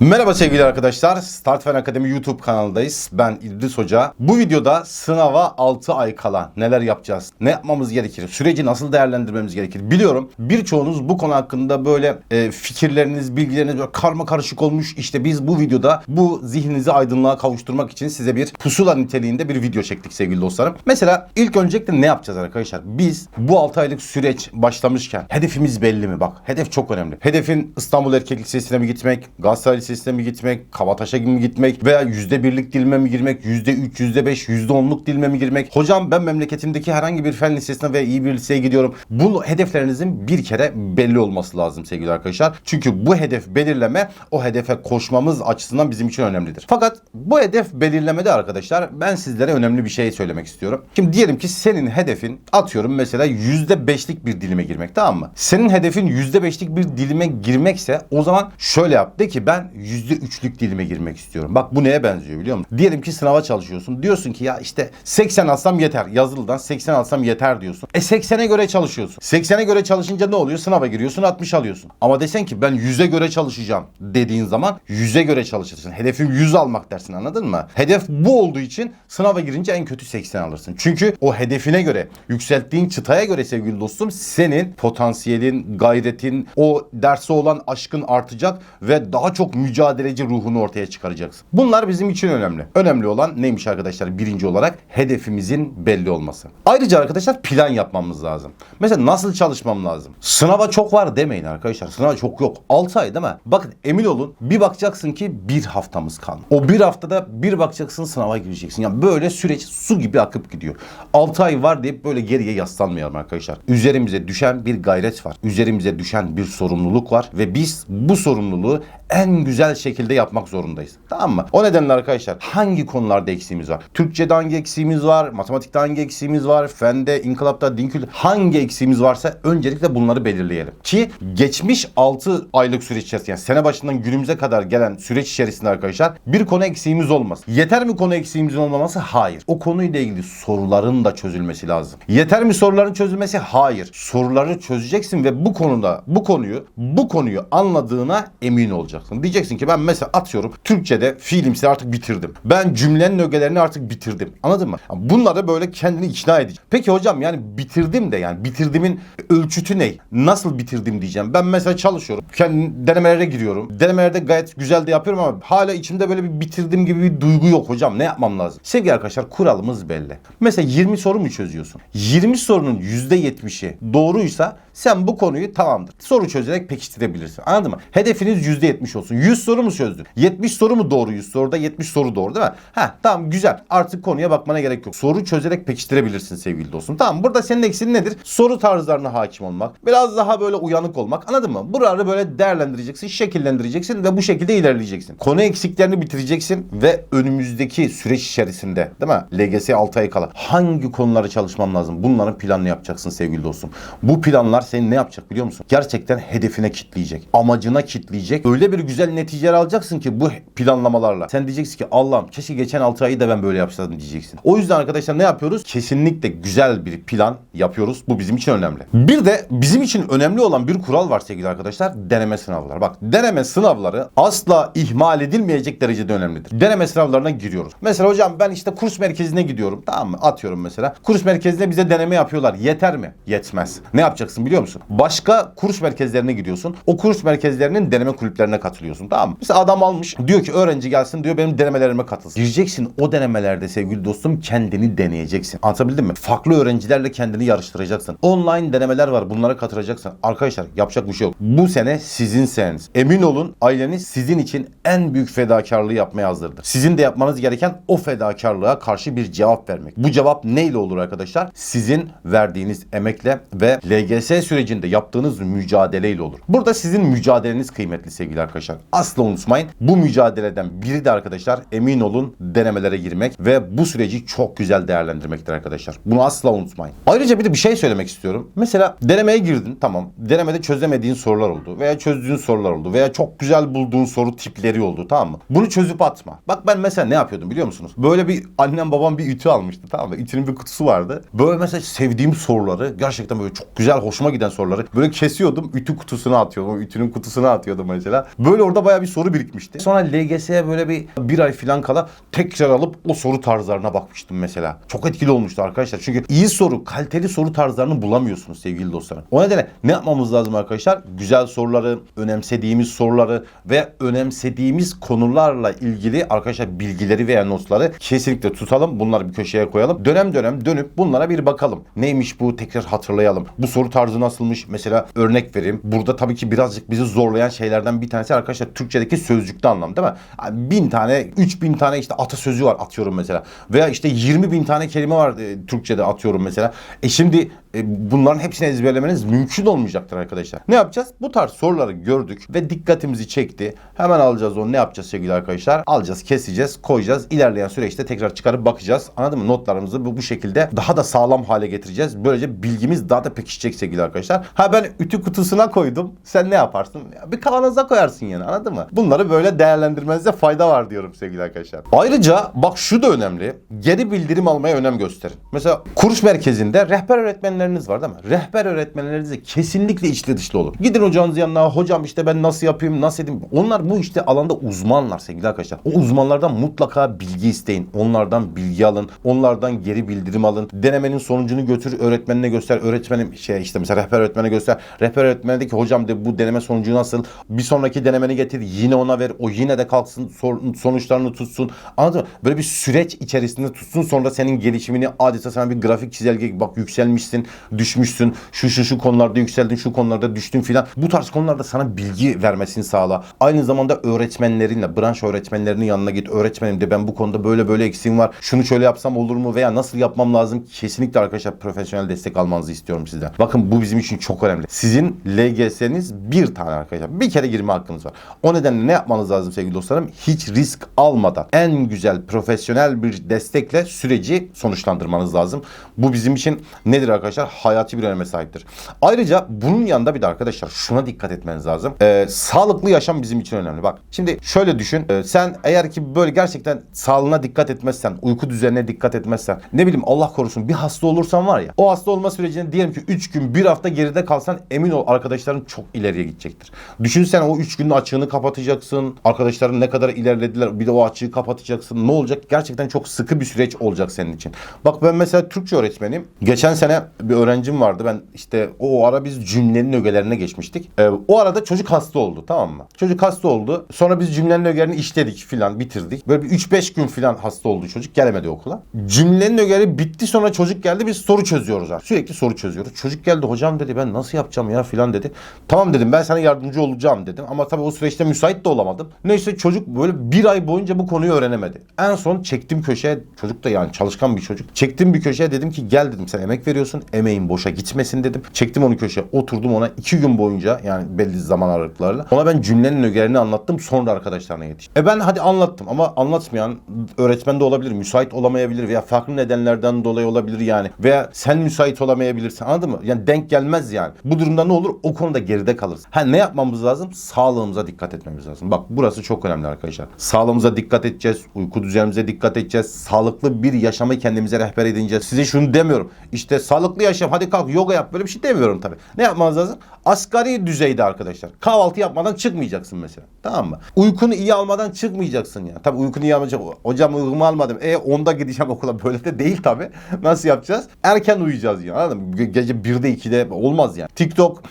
Merhaba sevgili arkadaşlar. Start Fen Akademi YouTube kanalındayız. Ben İdris Hoca. Bu videoda sınava 6 ay kala neler yapacağız? Ne yapmamız gerekir? Süreci nasıl değerlendirmemiz gerekir? Biliyorum birçoğunuz bu konu hakkında böyle e, fikirleriniz, bilgileriniz böyle karma karışık olmuş. İşte biz bu videoda bu zihninizi aydınlığa kavuşturmak için size bir pusula niteliğinde bir video çektik sevgili dostlarım. Mesela ilk öncelikle ne yapacağız arkadaşlar? Biz bu 6 aylık süreç başlamışken hedefimiz belli mi? Bak hedef çok önemli. Hedefin İstanbul Erkek Lisesi'ne mi gitmek, Galatasaray Lisesi'ne mi gitmek, Kavataş'a mi gitmek veya yüzde birlik dilime mi girmek, yüzde üç, yüzde beş, yüzde onluk dilime mi girmek? Hocam ben memleketimdeki herhangi bir fen lisesine veya iyi bir liseye gidiyorum. Bu hedeflerinizin bir kere belli olması lazım sevgili arkadaşlar. Çünkü bu hedef belirleme o hedefe koşmamız açısından bizim için önemlidir. Fakat bu hedef belirlemede arkadaşlar ben sizlere önemli bir şey söylemek istiyorum. Şimdi diyelim ki senin hedefin atıyorum mesela yüzde beşlik bir dilime girmek tamam mı? Senin hedefin yüzde beşlik bir dilime girmekse o zaman şöyle yap. De ki ben yüzde üçlük dilime girmek istiyorum. Bak bu neye benziyor biliyor musun? Diyelim ki sınava çalışıyorsun. Diyorsun ki ya işte 80 alsam yeter. Yazılıdan 80 alsam yeter diyorsun. E 80'e göre çalışıyorsun. 80'e göre çalışınca ne oluyor? Sınava giriyorsun 60 alıyorsun. Ama desen ki ben 100'e göre çalışacağım dediğin zaman 100'e göre çalışırsın. Hedefim 100 almak dersin anladın mı? Hedef bu olduğu için sınava girince en kötü 80 alırsın. Çünkü o hedefine göre, yükselttiğin çıtaya göre sevgili dostum senin potansiyelin, gayretin, o derse olan aşkın artacak ve daha çok mücadeleci ruhunu ortaya çıkaracaksın. Bunlar bizim için önemli. Önemli olan neymiş arkadaşlar? Birinci olarak hedefimizin belli olması. Ayrıca arkadaşlar plan yapmamız lazım. Mesela nasıl çalışmam lazım? Sınava çok var demeyin arkadaşlar. Sınava çok yok. 6 ay değil mi? Bakın emin olun bir bakacaksın ki bir haftamız kaldı. O bir haftada bir bakacaksın sınava gireceksin. Yani böyle süreç su gibi akıp gidiyor. 6 ay var deyip böyle geriye yaslanmayalım arkadaşlar. Üzerimize düşen bir gayret var. Üzerimize düşen bir sorumluluk var ve biz bu sorumluluğu en güzel şekilde yapmak zorundayız. Tamam mı? O nedenle arkadaşlar hangi konularda eksiğimiz var? Türkçe'de hangi eksiğimiz var? Matematikte hangi eksiğimiz var? Fende, inkılapta, din kültürü hangi eksiğimiz varsa öncelikle bunları belirleyelim. Ki geçmiş 6 aylık süreç içerisinde yani sene başından günümüze kadar gelen süreç içerisinde arkadaşlar bir konu eksiğimiz olmaz. Yeter mi konu eksiğimizin olmaması? Hayır. O konuyla ilgili soruların da çözülmesi lazım. Yeter mi soruların çözülmesi? Hayır. Soruları çözeceksin ve bu konuda bu konuyu bu konuyu anladığına emin olacaksın. Diyeceksin ki ben mesela atıyorum Türkçe'de fiilimsi artık bitirdim. Ben cümlenin ögelerini artık bitirdim. Anladın mı? Bunları böyle kendini ikna edeceksin. Peki hocam yani bitirdim de yani bitirdiğimin ölçütü ne? Nasıl bitirdim diyeceğim. Ben mesela çalışıyorum. Kendi denemelere giriyorum. Denemelerde gayet güzel de yapıyorum ama hala içimde böyle bir bitirdim gibi bir duygu yok hocam. Ne yapmam lazım? Sevgili arkadaşlar kuralımız belli. Mesela 20 soru mu çözüyorsun? 20 sorunun %70'i doğruysa sen bu konuyu tamamdır. Soru çözerek pekiştirebilirsin. Anladın mı? Hedefiniz %70 olsun. 100 soru mu çözdün? 70 soru mu doğru 100 soruda? 70 soru doğru değil mi? Ha tamam güzel. Artık konuya bakmana gerek yok. Soru çözerek pekiştirebilirsin sevgili dostum. Tamam burada senin eksiğin nedir? Soru tarzlarına hakim olmak. Biraz daha böyle uyanık olmak. Anladın mı? Buraları böyle değerlendireceksin, şekillendireceksin ve bu şekilde ilerleyeceksin. Konu eksiklerini bitireceksin ve önümüzdeki süreç içerisinde değil mi? LGS 6 ay kala hangi konuları çalışmam lazım? Bunların planını yapacaksın sevgili dostum. Bu planlar seni ne yapacak biliyor musun? Gerçekten hedefine kitleyecek. Amacına kitleyecek. Öyle bir güzel neticeler alacaksın ki bu planlamalarla. Sen diyeceksin ki Allah'ım keşke geçen 6 ayı da ben böyle yapsaydım diyeceksin. O yüzden arkadaşlar ne yapıyoruz? Kesinlikle güzel bir plan yapıyoruz. Bu bizim için önemli. Bir de bizim için önemli olan bir kural var sevgili arkadaşlar. Deneme sınavları. Bak deneme sınavları asla ihmal edilmeyecek derecede önemlidir. Deneme sınavlarına giriyoruz. Mesela hocam ben işte kurs merkezine gidiyorum. Tamam mı? Atıyorum mesela. Kurs merkezinde bize deneme yapıyorlar. Yeter mi? Yetmez. Ne yapacaksın biliyor musun? Başka kurs merkezlerine gidiyorsun. O kurs merkezlerinin deneme kulüplerine katılıyorsun. Tamam mı? Mesela adam almış. Diyor ki öğrenci gelsin diyor benim denemelerime katılsın. Gireceksin o denemelerde sevgili dostum kendini deneyeceksin. Anlatabildim mi? Farklı öğrencilerle kendini yarıştıracaksın. Online denemeler var. Bunlara katılacaksın. Arkadaşlar yapacak bir şey yok. Bu sene sizin seneniz. Emin olun aileniz sizin için en büyük fedakarlığı yapmaya hazırdır. Sizin de yapmanız gereken o fedakarlığa karşı bir cevap vermek. Bu cevap neyle olur arkadaşlar? Sizin verdiğiniz emekle ve LGS sürecinde yaptığınız mücadeleyle olur. Burada sizin mücadeleniz kıymetli sevgili arkadaşlar. Asla unutmayın. Bu mücadeleden biri de arkadaşlar emin olun denemelere girmek ve bu süreci çok güzel değerlendirmektir arkadaşlar. Bunu asla unutmayın. Ayrıca bir de bir şey söylemek istiyorum. Mesela denemeye girdin tamam. Denemede çözemediğin sorular oldu veya çözdüğün sorular oldu veya çok güzel bulduğun soru tipleri oldu tamam mı? Bunu çözüp atma. Bak ben mesela ne yapıyordum biliyor musunuz? Böyle bir annem babam bir ütü almıştı tamam mı? Ütünün bir kutusu vardı. Böyle mesela sevdiğim soruları gerçekten böyle çok güzel hoşuma hoşuma giden soruları. Böyle kesiyordum, ütü kutusuna atıyordum. Ütünün kutusuna atıyordum mesela. Böyle orada bayağı bir soru birikmişti. Sonra LGS'ye böyle bir bir ay falan kala tekrar alıp o soru tarzlarına bakmıştım mesela. Çok etkili olmuştu arkadaşlar. Çünkü iyi soru, kaliteli soru tarzlarını bulamıyorsunuz sevgili dostlarım. O nedenle ne yapmamız lazım arkadaşlar? Güzel soruları, önemsediğimiz soruları ve önemsediğimiz konularla ilgili arkadaşlar bilgileri veya notları kesinlikle tutalım. Bunları bir köşeye koyalım. Dönem dönem dönüp bunlara bir bakalım. Neymiş bu tekrar hatırlayalım. Bu soru tarzı nasılmış? Mesela örnek vereyim. Burada tabii ki birazcık bizi zorlayan şeylerden bir tanesi arkadaşlar Türkçedeki sözcükte anlam değil mi? Yani bin tane, üç bin tane işte atasözü var atıyorum mesela. Veya işte 20 bin tane kelime var e, Türkçede atıyorum mesela. E şimdi e, bunların hepsini ezberlemeniz mümkün olmayacaktır arkadaşlar. Ne yapacağız? Bu tarz soruları gördük ve dikkatimizi çekti. Hemen alacağız onu. Ne yapacağız sevgili arkadaşlar? Alacağız, keseceğiz, koyacağız. İlerleyen süreçte tekrar çıkarıp bakacağız. Anladın mı? Notlarımızı bu, bu şekilde daha da sağlam hale getireceğiz. Böylece bilgimiz daha da pekişecek sevgili arkadaşlar. Ha ben ütü kutusuna koydum. Sen ne yaparsın? Ya bir kavanoza koyarsın yani anladın mı? Bunları böyle değerlendirmenizde fayda var diyorum sevgili arkadaşlar. Ayrıca bak şu da önemli. Geri bildirim almaya önem gösterin. Mesela kurs merkezinde rehber öğretmenleriniz var değil mi? Rehber öğretmenlerinizle kesinlikle içli dışlı olun. Gidin hocanızın yanına hocam işte ben nasıl yapayım nasıl edeyim. Onlar bu işte alanda uzmanlar sevgili arkadaşlar. O uzmanlardan mutlaka bilgi isteyin. Onlardan bilgi alın. Onlardan geri bildirim alın. Denemenin sonucunu götür öğretmenine göster. Öğretmenim şey işte mesela rehber öğretmene göster. Rehber öğretmene de ki hocam de bu deneme sonucu nasıl? Bir sonraki denemeni getir. Yine ona ver. O yine de kalksın sonuçlarını tutsun. Anladın mı? Böyle bir süreç içerisinde tutsun. Sonra senin gelişimini adeta sana bir grafik çizelge bak yükselmişsin, düşmüşsün. Şu şu şu konularda yükseldin, şu konularda düştün filan. Bu tarz konularda sana bilgi vermesini sağla. Aynı zamanda öğretmenlerinle, branş öğretmenlerinin yanına git. Öğretmenim de ben bu konuda böyle böyle eksiğim var. Şunu şöyle yapsam olur mu veya nasıl yapmam lazım? Kesinlikle arkadaşlar profesyonel destek almanızı istiyorum sizden. Bakın bu bizim için çok önemli. Sizin LGS'niz bir tane arkadaşlar. Bir kere girme hakkınız var. O nedenle ne yapmanız lazım sevgili dostlarım? Hiç risk almadan en güzel profesyonel bir destekle süreci sonuçlandırmanız lazım. Bu bizim için nedir arkadaşlar? Hayati bir öneme sahiptir. Ayrıca bunun yanında bir de arkadaşlar şuna dikkat etmeniz lazım. Ee, sağlıklı yaşam bizim için önemli. Bak şimdi şöyle düşün. Ee, sen eğer ki böyle gerçekten sağlığına dikkat etmezsen, uyku düzenine dikkat etmezsen, ne bileyim Allah korusun bir hasta olursan var ya. O hasta olma sürecinde diyelim ki 3 gün, 1 hafta geride kalsan emin ol arkadaşların çok ileriye gidecektir. Düşünsen o 3 günün açığını kapatacaksın. Arkadaşların ne kadar ilerlediler bir de o açığı kapatacaksın. Ne olacak? Gerçekten çok sıkı bir süreç olacak senin için. Bak ben mesela Türkçe öğretmeniyim. Geçen sene bir öğrencim vardı. Ben işte o ara biz cümlenin ögelerine geçmiştik. Ee, o arada çocuk hasta oldu tamam mı? Çocuk hasta oldu. Sonra biz cümlenin ögelerini işledik filan bitirdik. Böyle bir 3-5 gün filan hasta oldu çocuk. Gelemedi okula. Cümlenin ögeleri bitti sonra çocuk geldi biz soru çözüyoruz artık. Sürekli soru çözüyoruz. Çocuk geldi hocam dedi ben nasıl yapacağım ya filan dedi. Tamam dedim ben sana yardımcı olacağım dedim. Ama tabii o süreçte müsait de olamadım. Neyse çocuk böyle bir ay boyunca bu konuyu öğrenemedi. En son çektim köşeye çocuk da yani çalışkan bir çocuk. Çektim bir köşeye dedim ki gel dedim sen emek veriyorsun. Emeğin boşa gitmesin dedim. Çektim onu köşeye oturdum ona iki gün boyunca yani belli zaman aralıklarla. Ona ben cümlenin ögelerini anlattım sonra arkadaşlarına yetiştim. E ben hadi anlattım ama anlatmayan öğretmen de olabilir, müsait olamayabilir veya farklı nedenlerden dolayı olabilir yani. Veya sen müsait olamayabilirsin anladın mı? Yani denk gelmez yani. Bu durumda ne olur? O konuda geride kalırız. Ha ne yapmamız lazım? Sağlığımıza dikkat etmemiz lazım. Bak burası çok önemli arkadaşlar. Sağlığımıza dikkat edeceğiz. Uyku düzenimize dikkat edeceğiz. Sağlıklı bir yaşamı kendimize rehber edineceğiz. Size şunu demiyorum. İşte sağlıklı yaşam hadi kalk yoga yap. Böyle bir şey demiyorum tabii. Ne yapmanız lazım? Asgari düzeyde arkadaşlar. Kahvaltı yapmadan çıkmayacaksın mesela. Tamam mı? Uykunu iyi almadan çıkmayacaksın ya. Tabii uykunu iyi almayacak. Hocam uykumu almadım. E onda gideceğim okula. Böyle de değil tabii. Nasıl yapacağız? Erken uyuyacağız ya. Anladın mı? Ge- Gece 1'de 2'de olmaz yani. TikTok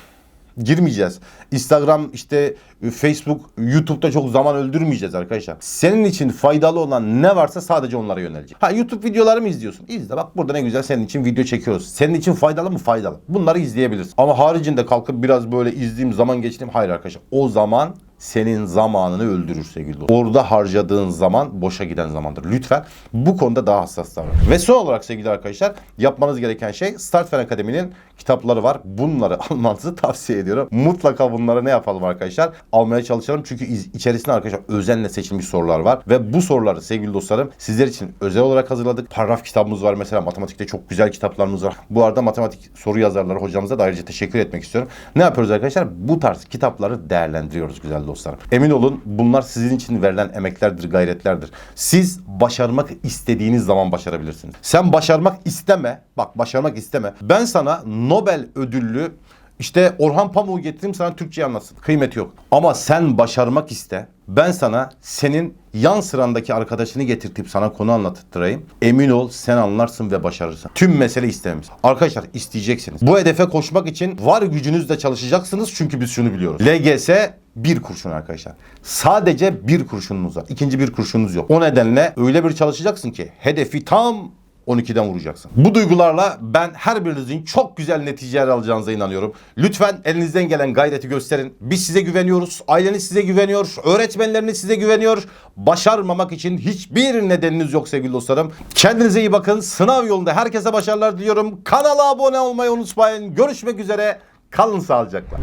girmeyeceğiz. Instagram işte Facebook, YouTube'da çok zaman öldürmeyeceğiz arkadaşlar. Senin için faydalı olan ne varsa sadece onlara yöneleceğiz. Ha YouTube videoları mı izliyorsun? İzle bak burada ne güzel senin için video çekiyoruz. Senin için faydalı mı? Faydalı. Bunları izleyebilirsin. Ama haricinde kalkıp biraz böyle izleyeyim zaman geçireyim. Hayır arkadaşlar. O zaman senin zamanını öldürür sevgili dostum. Orada harcadığın zaman boşa giden zamandır. Lütfen bu konuda daha hassas davranın. Ve son olarak sevgili arkadaşlar yapmanız gereken şey Start Fen Akademi'nin kitapları var. Bunları almanızı tavsiye ediyorum. Mutlaka bunları ne yapalım arkadaşlar? Almaya çalışalım. Çünkü içerisinde arkadaşlar özenle seçilmiş sorular var. Ve bu soruları sevgili dostlarım sizler için özel olarak hazırladık. Paragraf kitabımız var mesela. Matematikte çok güzel kitaplarımız var. Bu arada matematik soru yazarları hocamıza da ayrıca teşekkür etmek istiyorum. Ne yapıyoruz arkadaşlar? Bu tarz kitapları değerlendiriyoruz güzel dostlarım. Emin olun bunlar sizin için verilen emeklerdir, gayretlerdir. Siz başarmak istediğiniz zaman başarabilirsiniz. Sen başarmak isteme. Bak başarmak isteme. Ben sana Nobel ödüllü İşte Orhan Pamuk'u getireyim sana Türkçe anlatsın. Kıymeti yok. Ama sen başarmak iste. Ben sana senin yan sırandaki arkadaşını getirtip sana konu anlattırayım. Emin ol sen anlarsın ve başarırsın. Tüm mesele istememiz. Arkadaşlar isteyeceksiniz. Bu hedefe koşmak için var gücünüzle çalışacaksınız. Çünkü biz şunu biliyoruz. LGS bir kurşun arkadaşlar. Sadece bir kurşununuz var. İkinci bir kurşununuz yok. O nedenle öyle bir çalışacaksın ki hedefi tam 12'den vuracaksın. Bu duygularla ben her birinizin çok güzel neticeler alacağınıza inanıyorum. Lütfen elinizden gelen gayreti gösterin. Biz size güveniyoruz. Aileniz size güveniyor. Öğretmenleriniz size güveniyor. Başarmamak için hiçbir nedeniniz yok sevgili dostlarım. Kendinize iyi bakın. Sınav yolunda herkese başarılar diliyorum. Kanala abone olmayı unutmayın. Görüşmek üzere. Kalın sağlıcakla.